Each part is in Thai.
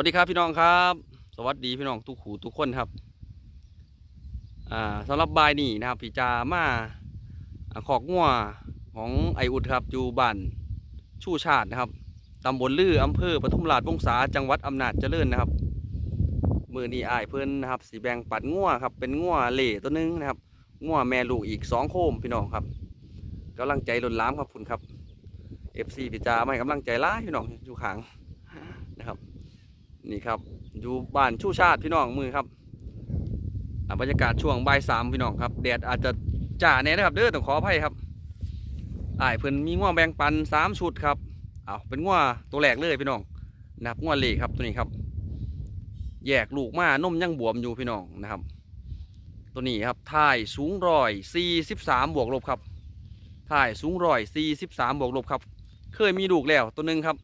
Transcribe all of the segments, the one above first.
วัสดีครับพี่น้องครับ สวัสดีพี่น้องทุกหูทุกคนครับ อ่าสำหรับบายนี่นะครับพี่จามาขอกงัวของไออุดครับอยู่บ้านชูชาตินะครับตำบลลืออำเภอปทุมราชวงศาจังหวัดอำนาจเจริญนะครับมือนี้อายเพิ่นนะครับสีแบงปัดงัวครับ เป็นงัวเหล่ตัวหนึงนะครับงัวแม่ลูกอีกสองโคมพี่น้องครับกำลังใจล้นล้ามครับคุณครับเอฟซีพี่จาไม่กำลังใจร้าพี่น้องอยู่ข้างนะครับ นี่ครับอยู่บ้านชูชาติพี่น้องมือครับบรรยากาศช่วงบ่ายสามพี่น้องครับแดดอาจจะจ่าแน่นะครับเด้อต้องขออภัยครับอ้ายเพิ่นมีง่วงแบ่งปันสามชุดครับเอาเป็นง่วงตัวแรกเลยพี่น้องนะครับง่วงเหล็กครับตัวนี้ครับ แยกลูกมานมยังบวมอยู่พี่น้องนะครับ ตัวนี้ครับท่ายสูงร้อยสี่สิบสามบวกลบครับท่ายสูงร้อยสี่สิบสามบวกลบครับ เคยมีลูกแล้วตัวหนึ่งครับ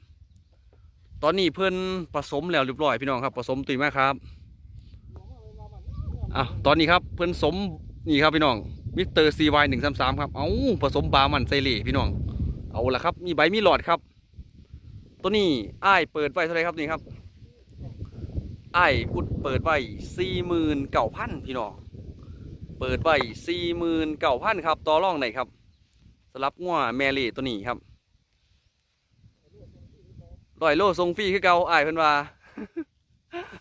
ตอนนี้เพิ่อนผสมแล้วเรียบร้อยพี่น้องครับผสมตุยมากครับอะตอนนี้ครับเพิ่อนสมนี่ครับพี่น้องมิสเตอร์ซีวายหนึ่งสามสามครับเอาผสมบามันไซเล่พี่น้องเอาละครับ มีใบมีหลอดครับ ตัวนี้อ้ายเปิดไว้เท่าไรครับนี่ครับอ้ายอุดเปิดไว้สี่หมื่นเก้าพันพี่น้อง เปิดไว้สี่หมื่นเก้าพันครับ ต่อรองไหนครับสำหรับงัวแมรี่ตัวนี้ครับ ร้อยโลทรงฟรีคือเก่าอ้ายเพิ่นว่า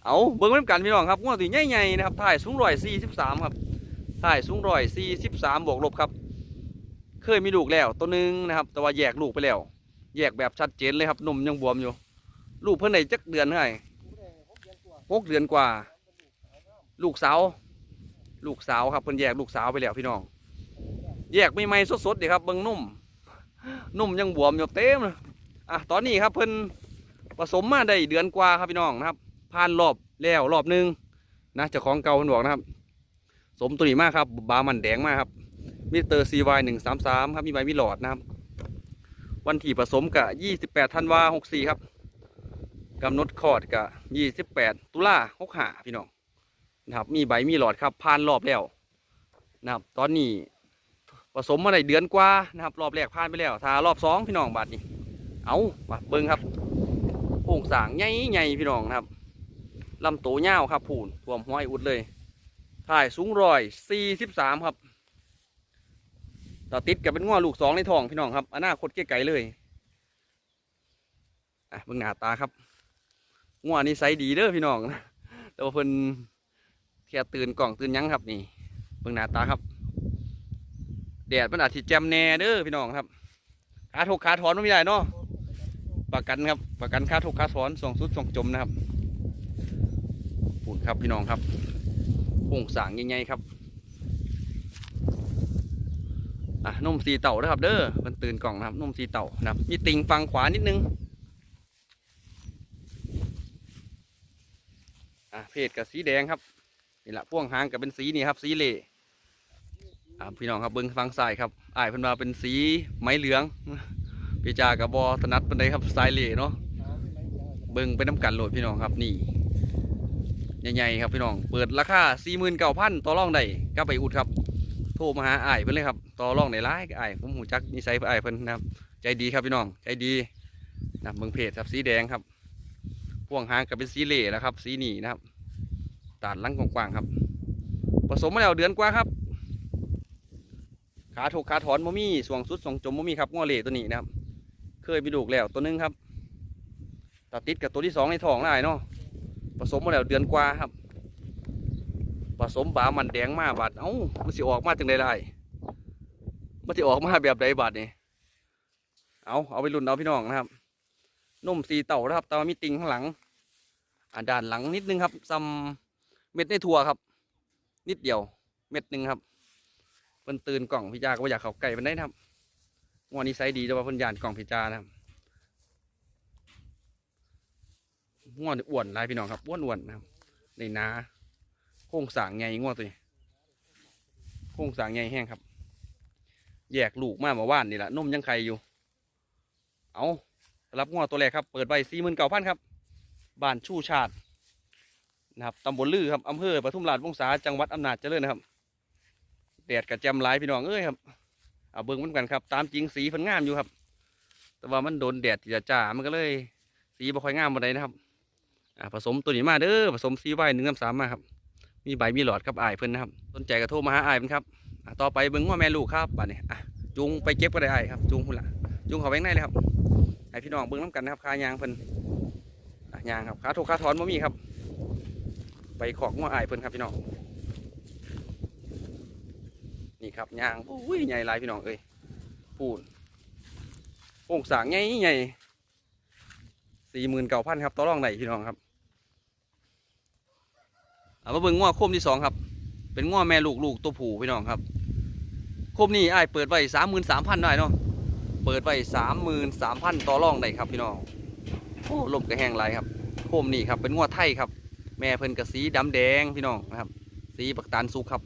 เอาเบิ่งเล่นกันพี่น้องครับงวดตีใหญ่ๆนะครับถ่ายสูงร้อยสี่สิบสามครับถ่ายสูงร้อยสี่สิบสามบวกลบครับ เคยมีลูกแล้วตัวหนึงนะครับ แต่ว่าแยกลูกไปแล้ว แยกแบบชัดเจนเลยครับนมยังบวมอยู่ ลูกเพิ่นได้จักเดือนเท่าไหร่หกเดือนกว่า ลูกสาวลูกสาวครับเพิ่นแยกลูกสาวไปแล้วพี่น้อง แยกไม่ไม่สดๆดีครับเบิ่งนุ่มนุ่มยังบวมอยู่เต็มเลยอะตอนนี้ครับเพิ่น ผสมมาได้เดือนกว่าครับพี่น้องนะครับผ่านรอบแล้วรอบหนึงนะเจ้าของเก่าเพิ่นบอกนะครับ สมตัวนี้มากครับบามันแดงมากครับมิเตอร์ซีวายหนึ่งสามสามครับมีใบมีหลอดนะครับ วันที่ผสมกับยี่สิบแปดธันวาหกสี่ครับกำหนดคอดกับยี่สิบแปดตุลาหกห้าพี่น้องนะครับมีใบมีหลอดครับผ่านรอบแล้วนะครับ ตอนนี้ผสมมาได้เดือนกว่านะครับ รอบแรกผ่านไปแล้วถ้ารอบสองพี่น้องบาดนี้เอามาเบิ้งครับ โป่งสางใหญ่ใหญ่พี่น้องนะครับลำโตวยาครับผูนท่วมห้อยอุดเลยถ่ายสูงร้อยสี่สิบสามครับต่อติดกับเป็นง้อลูกสองในท้องพี่น้องครับอนาคตเก๋ไก่เลยอะเบิ้องหน้าตาครับง้อนี่ไซส์ดีเด้อพี่น้องแต่ว่าเพิ่นแค่ตื่นกล่องตื่นยั้งครับนี่เบิ้องหน้าตาครับแดดมันอาจจะแจมแน่เด้อพี่น้องครับขาถกขาถอนไม่ได้เนาะ ประกันครับประกันขาถกขาถอนส่งสุดส่งจมนะครับปูนครับพี่น้องครับโป่งสางใหญ่ๆครับอะนุ่มสีเต่านะครับ เด้อมันตื่นกล่องนะครับนุ่มสีเต่านะครับมีติ่งฟังขวานิดนึงอะเพศกับสีแดงครับนี่แหละพ่วงหางกับเป็นสีนี่ครับ สีเหล่อะพี่น้องครับเบิ้งฟังซ้ายครับอ้ายพิ่นว่าเป็นสีไม้เหลือง พี่จากับบอถนัดเป็นไดครับสายเหล่เนาะเบิ่งไปน้ำกันโหลดพี่น้องครับนี่ใหญ่ๆครับพี่น้องเปิดราคาสี่หมื่นเก้าพันต่อรองได้ก็ไปอุดครับ โทรมาหาอ้ายเพิ่นเลยครับต่อรองได้หลายกับอ้ายผมหูจักนิสัยอ้ายเพิ่นนะครับ ใจดีครับพี่น้องใจดีนะเบิ่งเพจครับสีแดงครับพ่วงหางกับเป็นสีเหล่นะครับ สีนี่นะครับตาดลังกว้างๆครับผสมมาแล้วเดือนกว่าครับ ขาถูกขาถอนมมี่สวงสุดสวงจมมมี่ครับง้อเหล่ตัวนี้นะครับ เคยมีลูกแล้วตัวหนึงครับตัดติดกับตัวที่สองในท้องได้เนาะผสมมาแล้วเดือนกว่าครับผสมบามันแดงมาบาดเอ้ามันสิออกมาจังไดได้มันสิออกมาแบบใดบาดนี่เอาเอาไปรุ่นเอาพี่น้องนะครับนุ่มสีเต่านะครับแต่ว่ามีติงข้างหลังอ่าด้านหลังนิดนึงครับซัมเม็ดในถั่วครับ นิดเดียว เม็ดหนึ่งครับเพิ่นตื่นกล่องพี่จาก็บ่อยากเข้าใกล้มันได้ครับ งวนี้ไซส์ดีแต่ว่าเพิ่นยานกล่องพิจานะครับงวนอ้วนลายพี่น้องครับอ้วนอ้วนนะครับในนาโค้งสางใหญ่งวตัวนี้โค้งสางใหญ่แห้งครับ แยกลูกมาเมื่อวานนี่แหละนมยังไข่อยู่ เอารับงวตัวแรกครับ เปิดใบสี่หมื่นเก้าพันครับบ้านชูชาตินะครับตำบลลือครับอำเภอปทุมราชวงศาจังหวัดอำนาจเจริญนะครับแดดกับแจมหลายพี่น้องเอ้ยครับ เอาเบิ้งมันกันครับ ตามจริงสีเพิ่นงามอยู่ครับ แต่ว่ามันโดนแดดจะจ้ามันก็เลย สีบ่ค่อยงามปานใดนะครับอ่าผสมตัวนี้มาเด้อผสมซีไว้หนึ่งน้ำสามมาครับ มีใบมีหลอดครับอายเพิ่นนะครับสนใจก็โทรมาหาอายเพิ่นครับอ่าต่อไปเบิ่งว่าแม่ลูกครับบัดนี้อะจูงไปเก็บก็ได้อายครับจูงพุ่นละจูงเขาไปข้างในเลยครับให้พี่น้องเบิ่งน้ำกันนะครับคายางเพิ่นอะยางครับขาถูกขาถอนบ่มีครับ ไปขอกงัวอายเพิ่นครับพี่น้อง นี่ครับยางอุ้ยใหญ่หลายพี่น้องเอ้ยปูนโป่งสางใหญ่ใหญ่สี่หมื่นเก้าพันครับต่อรองไหนพี่น้องครับเอามาเบิ่งง้อโคมที่สองครับ เป็นง้อแม่ลูกลูกตัวผู้พี่น้องครับโคมนี้อ้ายเปิดไว้สามหมื่นสามพันได้เนาะเปิดไว้สามหมื่นสามพันต่อรองได้ครับพี่น้องโอ้ลมกระแห้งไรครับโคมนี้ครับเป็นง้อไทยครับ แม่เพิ่นกับสีดำแดงพี่น้องนะครับ สีบักตาลสุกครับ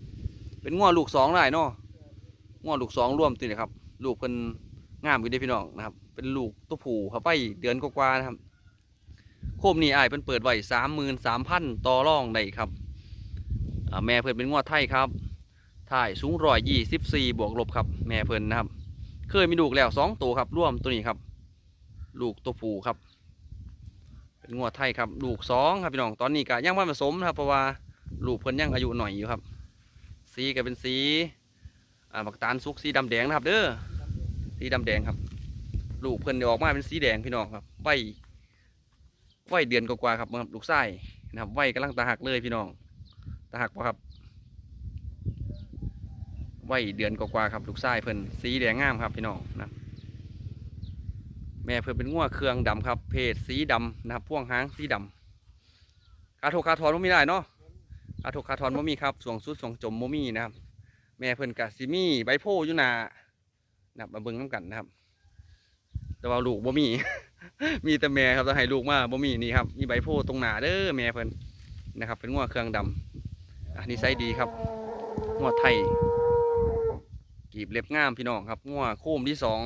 เป็นง้อลูกสองได้เนาะง้อลูกสองร่วมตัวนี้ครับ ลูกเพิ่นงามอยู่เด้พี่น้องนะครับ เป็นลูกตัวผู้ครับไปเดือนกว่านะครับ โคมนี้อ้ายเพิ่นเปิดไว้สามหมื่นสามพันต่อรองได้ครับแม่เพิ่นเป็นงวดไทยครับถ่ายสูงร้อยยี่สิบสี่บวกลบครับ แม่เพิ่นนะครับ เคยมีลูกแล้วสองตัวครับ ร่วมตัวนี้ครับ ลูกตัวผู้ครับ เป็นงวดไทยครับ ลูกสองครับพี่น้องตอนนี้ก็ยังไม่ผสมนะครับเพราะว่าลูกเพิ่นยังอายุหน่อยอยู่ครับ สีก็เป็นสีอ่าบักตาลสุกสีดำแดงนะครับ เด้อสีดำแดงครับ ลูกเพิ่นเดี๋ยวออกมาเป็นสีแดงพี่น้องครับไว้ไว้เดือนกว่าครับครับลูกไส้นะครับไว้กำลังตาหักเลยพี่น้องตาหักปะครับไว้เดือนกว่าครับลูกชายเพิ่นสีแดงงามครับพี่น้องนะแม่เพิ่นเป็นงัวเครืองดำครับ เพศสีดำนะครับพ่วงหางสีดำคาโทคาทอนบ่มีได้เนาะ คาโทคาทอนบ่มีครับสวงสุดสวงจมบ่มีนะครับ แม่เพิ่นกะสิมีใบโพอยู่นานับมาเบิ่งน้ำกันนะครับ แต่ว่าลูกบ่มี มีแต่แม่ครับต้องให้ลูกมาบ่มีนี่ครับ มีใบโพตรงหนาเด้อแม่เพิ่นนะครับ เป็นงัวเครื่องดำอันนี้ไซส์ดีครับงัวไทยกีบเล็บงามพี่น้องครับงัวโค้มที่สอง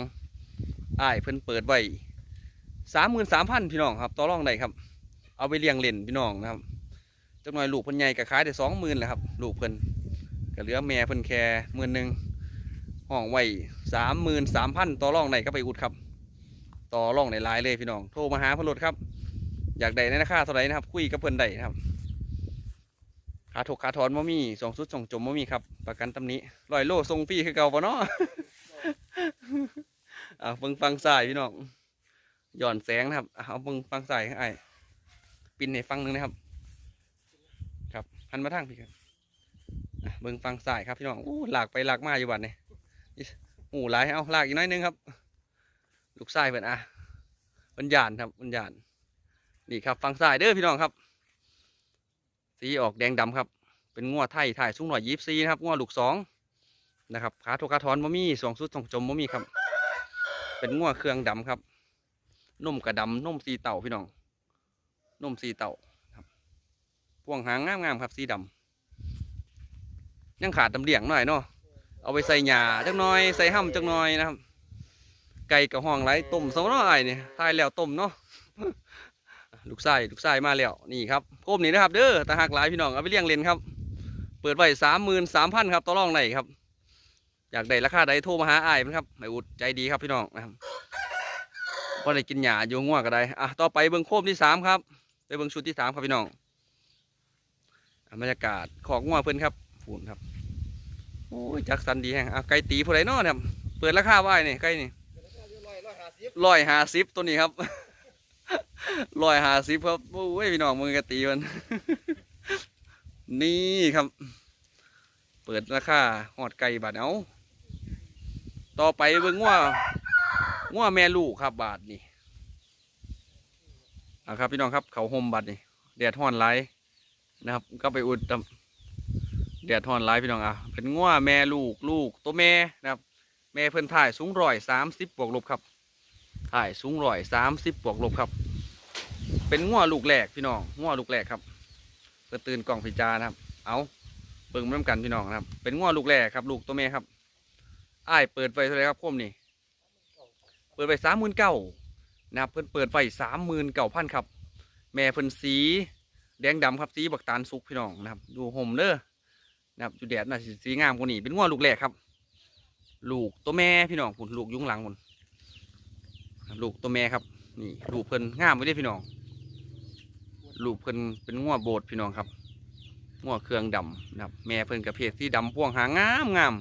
อ้ายเพิ่นเปิดไว้สามหมื่นสามพันพี่น้องครับต่อรองได้ครับ เอาไปเลี้ยงเล่นพี่น้องนะครับ จักหน่อยลูกเพิ่นใหญ่ก็ขายได้สองหมื่นแหละครับ ลูกเพิ่นก็เหลือแม่เพิ่นแค่หมื่นหนึ่งห้องไว้สามหมื่นสามพันต่อร่องได้ก็ไปอุดครับ ต่อร่องในลน์เลยพี่น้อง โทรมาหาพนรถครับ อยากได้ในราคาเท่าไหร่นะครับ คุยกับเพิ่นได้นะครับขาถกขาถอนบ่มีสองสุดสองจมบ่มีครับ ประกันตำนี้ลอยโลทรงฟรีคือเก่าปะเนาะเอาเบิ่งฟังสายพี่น้องหย้อนแสงนะครับ เอาเบิ่งฟังสายให้อ้ปินให้ฟังหนึงนะครับ หันมาทางพี่ครับเบิ่งฟังสายครับพี่น้องอู้หลากไปหลากมาอยู่บัดนี่หูหลายเอาหลากอีกน้อยนึงครับ ลูกชายเพิ่นอะเพิ่นหยานครับเพิ่นหยานนี่ครับฟังสายเด้อพี่น้องครับ สีออกแดงดำครับ เป็นงัวไทยถ่ายสูงหน่อยยีบซีนะครับงัวลูกสองนะครับขาโทกขาทอนบ่มีสองสุดสองจมบ่มีครับ เป็นงัวเครื่องดำครับนุ่มกระดำนุ่มสีเต่าพี่น้องนุ่มสีเต่า พวงหางงามๆครับสีดำยังขาดตำเลียงหน่อยเนาะเอาไปใส่หญ้าจักหน่อยใส่ห้ำจักหน่อยนะครับ ไก่กับห้องไรต้มสมน้อยนี่ทายแล้วต้มเนาะลูกไส้ลูกไส้มาแล้วนี่ครับโคมนี่นะครับ เด้อตาหักหลายพี่น้องเอาไปเลี้ยงเลนครับ เปิดไว้สามหมื่นสามพันครับต่อรองไหนครับ อยากได้ราคาใดโทรมาหาไอ้ายมันครับไม่อุดใจดีครับพี่น้องนะครับพอได้กินหญ้าอยู่ง่วงก็ได้อะต่อไปเบิ้งโคมที่สามครับไปเบิ้งชุดที่สามครับพี่น้อง บรรยากาศของง่วเพื่อนครับฝุ่นครับโอ้ยจักสันดีแฮงอะไก่ตีผู้ใดเนาะเนี่ยเปิดราคาไว้นี่ไก่นี่ร้อยห้าสิบตัวนี้ครับร้อยห้าสิบครับโอ้ยพี่น้องมือกตีมัน นี่ครับ เปิดราคาหอดไก่บาทเอาต่อไปเบิ่งว่าว่าแม่ลูกครับบาทนี่อะครับพี่น้องครับเขาห่มบาทนี่แดดฮ้อนไร นะครับ ก็ไปอุดตำแดดฮ้อนไรพี่น้องอะเป็นง่วแม่ลูกลูกตัวแม่นะครับ แม่เพิ่นถ่ายสูงร้อยสามสิบบวกลบครับถ่ายสูงร้อยสามสิบบวกลบครับ เป็นง้อลูกแหลกพี่น้องง้อลูกแหลกครับเพื่อตื่นกล่องพิจารนะครับ เอาเบิ่งมาน้ำกันพี่น้องนะครับ เป็นง้อลูกแหลกครับลูกตัวแม่ครับอ้ายเปิดไฟเท่าไรครับคมนี่เปิดไฟสามหมื่นเก้านะครับเพิ่นเปิดไฟสามหมื่นเก้าพันครับ แม่เพิ่นสี แดงดำครับสีบักตาลสุกพี่น้องนะครับ ดูห่มเด้อนะครับอยู่แดดน่ะส,สีงามกว่านี้เป็นง้อลูกแหลกครับ ลูกตัวแม่พี่น้องพุ่นลูกยุงหลังพุ่นลูกตัวแม่ครับ นี่ลูกเพิ่นงามไว้เด้พี่น้อง ลูกเพิ่นเป็นงัวโบดพี่น้องครับงัวเครื่องดำนะครับ แม่เพิ่นกับเพศที่ดำพ่วงหางงามงาม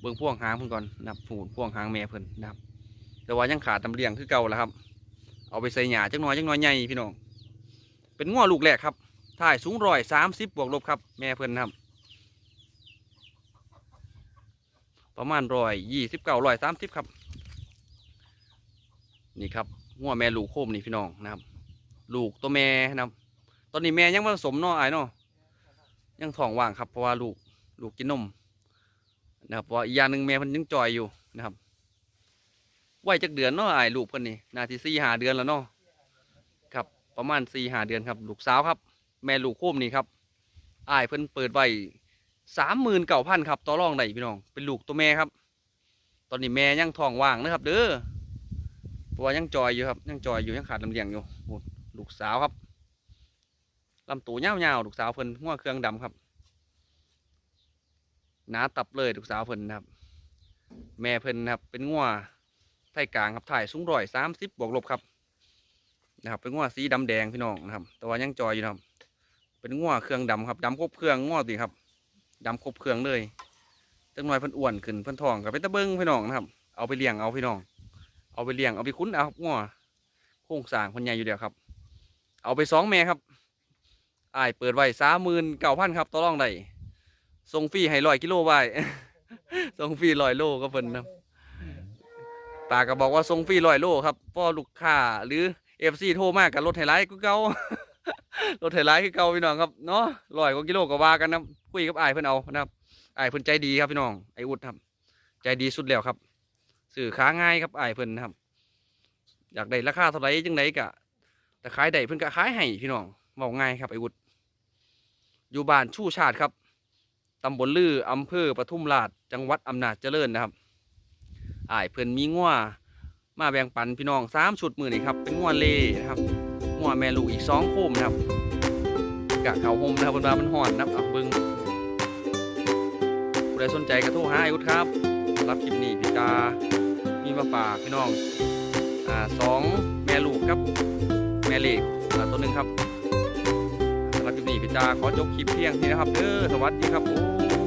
เบิ่งพ่วงหางเพิ่นก่อนนะครับผูนพ่วงหางแม่เพิ่นนะครับ แต่ว่ายังขาดตำเลียงคือเก่าแล้วครับ เอาไปใส่หญ้าจักน่อยจักน่อยใหญ่พี่น้อง เป็นงัวลูกแรกครับถ่ายสูงร้อยสามสิบบวกลบครับ แม่เพิ่นนครับ ประมาณร้อยยี่สิบเก้าร้อยสามสิบครับ นี่ครับงัวแม่ลูกโคมนี่พี่น้องนะครับ ลูกตัวแม่นะครับ ตอนนี้แม่ยังผสมเนาะไอ้เนาะยังท้องว่างครับเพราะว่าลูกลูกกินนมนะครับว่าอีกอย่างหนึ่งแม่เพิ่นยังจอยอยู่นะครับไว้จักเดือนเนาะไอ้ลูกเพิ่นนี่นาทีสี่หาเดือนแล้วเนาะ ประมาณสี่หาเดือนครับ ลูกสาวครับ แม่ลูกโคมนี่ครับอ้ายเพิ่นเปิดไว้สามหมื่นเก้าพันครับต่อรองได้พี่น้อง เป็นลูกตัวแม่ครับ ตอนนี้แม่ยังท้องว่างนะครับ เด้อเพราะว่ายังจอยอยู่ครับ ยังจอยอยู่ยังขาดลำเลียงอยู่ลูกสาวครับลำตัวยาวๆลูกสาวเพิ่นหัวเครื่องดำครับหนาตับเลยลูกสาวเพิ่นครับ แม่เพิ่นครับ เป็นงัวไทยกลางครับถ่ายสูงร้อยสามสิบบวกลบครับ นะครับ เป็นงัวสีดำแดงพี่น้องนะครับ แต่ว่ายังจอยอยู่นะครับ เป็นงัวเครื่องดำครับดำครบเครื่องงัวตีครับดำครบเครื่องเลยจังหน่อยเพิ่นอ้วนขึ้นเพิ่นทองกับเป็นตะเบิงพี่น้องนะครับ เอาไปเลี้ยงเอาพี่น้อง เอาไปเลี้ยงเอาไปคุ้นเอางัวโครงสร้างคนใหญ่อยู่เดียวครับ เอาไปสองแม่ครับอ้ายเปิดไว้สามหมื่นเก้าพันครับต่อรองได้ส่งฟรีให้ร้อยกิโลไว้ส่งฟรีร้อยโลก็เพิ่นนะปากก็บอกว่าส่งฟรีร้อยโลครับพราะลูกค้าหรือ เอฟซีโทรมากกับรถไถไลท์ก็เก่ารถไถไลท์คือเก่าพี่น้องครับเนาะร้อยกว่ากิโลก็ว่ากันนะคุยกับไอ้เพิ่นเอานะครับอ้เพิ่นใจดีครับพี่น้องไอ้อุดครับ ใจดีสุดแล้วครับสื่อค้าง่ายครับไอ้เพิ่นนะครับ อยากได้ราคาเท่าไหร่จังไดกะแต่ขายได้เพิ่นก็ขายให้พี่น้องเว้าง่ายครับไอ้อุดอยู่บ้านชู่ชาติครับตำบลลืออำเภอปทุมราชจังหวัดอำนาจเจริญนะครับไอ้เพิ่นมีงัว มาแบ่งปันพี่น้องสามชุดมือนี่ครับเป็นงวเล่นะครับงวแม่ลูกอีกสองโคมนะครับกะเขาโฮมนะครับบนบามันห่อนนะครับเบิ้งผู้ใดสนใจก็โทรหาไอ้อุดครับ รับคลิปนี้พี่กามีมาฝากพี่น้องอ่าสองแม่ลูกครับแม่เล็กอ่ตัวหนึ่งครับสำหรับคลิปนี้พี่จาขอจบคลิปเพียงนี้นะครับเด้อสวัสดีครับโอ้